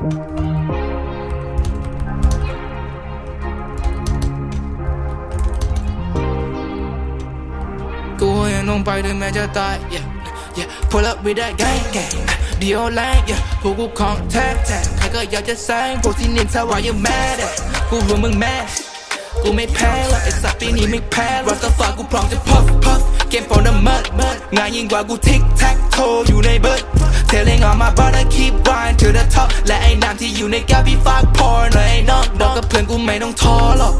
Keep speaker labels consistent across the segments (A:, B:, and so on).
A: กูยังลงไปถึงแม้จะตาย yeah yeah pull up with that gang gang เดียวแรงพวกกูของแท้แท้ใครก็อยากจะแซงพวกที่เนินทาวายังแม่ดกูรู้มึงแม่กูไม่แพ้หรไอ้สัตว์ปีนี้ไม่แพ้รัสตาฟากูพร้อมจะพัฟพัฟ เกม for the mud mud ง่ายยิ่งกว่ากูทิกแท็กโทอยู่ในเบิร์ด Telling all my brother keep grind to the top และไอ้น้ำที่อยู่ในแก้วพี่ฝากพอหน่อยไอ้น้องบอกกับเพื่อนกูไม่ต้องท้อหรอก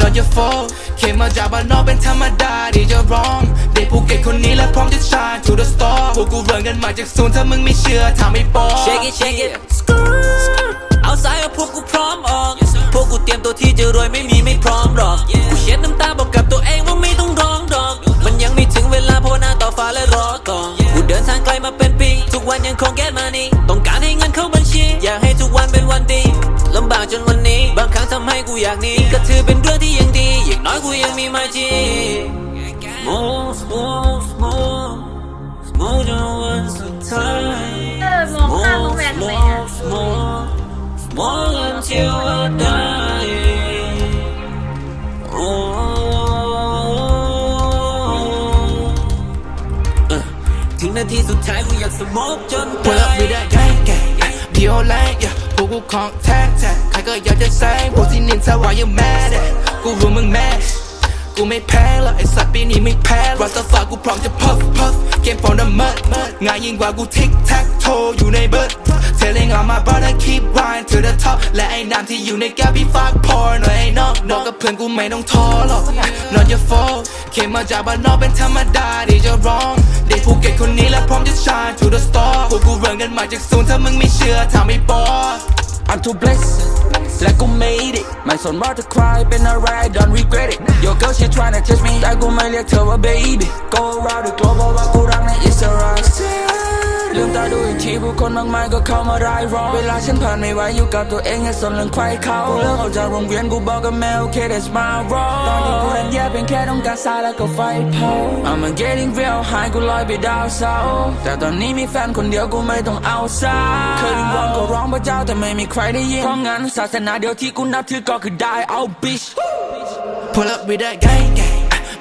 A: not your fault เคมาจากบ้านนอกเป็นธรรมดาที่จะร้อง เด็กภูเก็ตคนนี้และพร้อมจะ shine to the star พวกกูเริ่มกันมาจากศูนย์ถ้ามึงไม่เชื่อทำให้ปอ
B: Shake it shake it เอาสายเอาพวกกูพร้อมออก พวกกูเตรียมตัวที่จะรวยไม่มีไม่พร้อมหรอก วันยังคงแก้มานี่ต้องการให้เงินเข้าบัญชี อยากให้ทุกวันเป็นวันดีลำบากจนวันนี้ บางครั้งทำให้กูอยากหนีก็ถือเป็นเรื่องที่ยังดี อย่างน้อยกูยังมีมาจี Smooth smooth smooth smooth จนวันสุดท้าย
C: เออมองข้ามอง นา
B: ทีสุดท้ายกูอยากสมกจนตาย
A: พูดไม่ได้ไงเดียวแรงพวกกูของแท้แท้ใครก็อยากจะแซงพวกที่นินทาว่ายังแม่เด็กูรู้มึงแม่กูไม่แพ้แล้วไอ้สัตว์ปีนี้ไม่แพ้รัสฟ้ากูพร้อมจะพ ง่ายยิ่งกว่ากูทิกแท็กโทอยู่ในเบิร์ด Telling all my brother keep grind to the top และไอ้น้ำที่อยู่ในแก้วพี่ฝากพอหน่อยไอ้น้องน้องกับเพื่อนกูไม่ต้องท้อหรอก not your fault เคมาจากบ้านนอกเป็นธรรมดาที่จะร้องเด็กภูเก็ตคนนี้และพร้อมจะ shine to the star พวกกูเริ่มกันมาจากศูนย์ถ้ามึงไม่เชื่อทำให้ปอ
D: I'm too blessed และกู made it ไม่สนว่าจะใครเป็นอะไร don't regret it Your girl she tryna test me แต่กูไม่เรียกเธอว่า baby Go around the globe บอกว่า ลืมตาดูอีกทีผู้คนมากมายก็เข้ามารายร้องเวลาฉันผ่านไม่ไหวอยู่กับตัวเองอย่าสนเรื่องใครเขาเลิกออกจากโรงเรียนกูบอกกับแม่โอเค that's my role ตอนนี้กูนั้นแย่เป็นแค่ต้องการสายแล้วก็ไฟเผา I'm getting real high กูลอยไปดาวเสาแต่ตอนนี้มีแฟนคนเดียวกูไม่ต้องเอาซะเคยวิงวอนก็ร้องพระเจ้าแต่ไม่มีใครได้ยินเพราะงั้นศาสนาเดียวที่กูนับถือก็คือได้เอา bitch
A: Pull up with that gang gang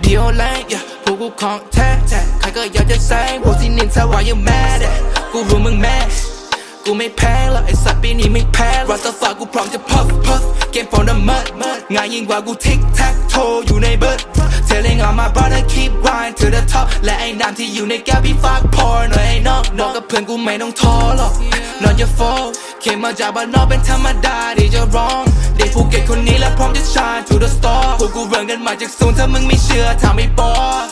A: ดียวแรง yeah พวกกูของแท้แท้ใครก็อยากจะแซงพวกที่นินทาว่ายังแม่เด็กูรู้มึงแม่กูไม่แพ้หรอกไอ้สัตว์ปีนี้ไม่แพ้รัสฟ้ากูพร้อมจะพัฟพัฟเกม for the mud mud ง่ายยิ่งกว่ากูทิกแท็กโทอยู่ในเบิร์ด Telling all my brother keep grind to the top และไอ้น้ำที่อยู่ในแก้วพี่ฝากพอหน่อยไอ้น้องน้องกับเพื่อนกูไม่ต้องท้อหรอก not your fault เคมาจากบ้านนอกเป็นธรรมดาที่จะร้อง เด็กภูเก็ตคนนี้และพร้อมจะ shine to the star พวกกูเริ่มกันมาจากศูนย์ถ้ามึงไม่เชื่อถามไอ้บอส